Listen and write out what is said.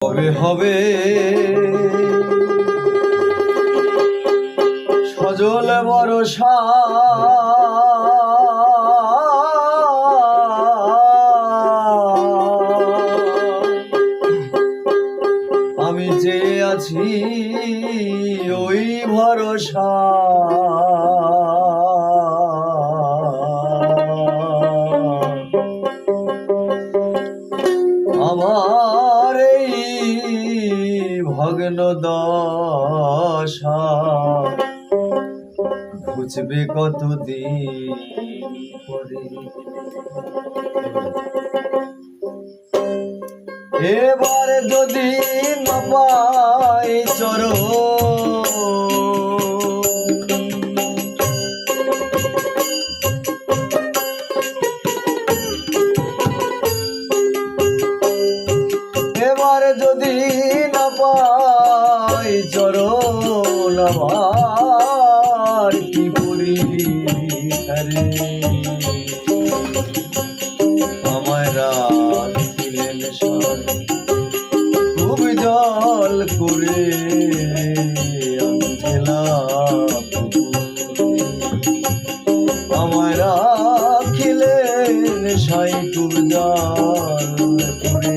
কবে হবে? সজল বরসা আমি যে আছি ওই ভরসা। আমার ভগ্ন দশা। বুঝবে কতদিন এবার যদি না পাই চরণ পাই চরণ কি বলি আমায় রাত খুব জল করে আমার রাখিলেন সাই জল করে।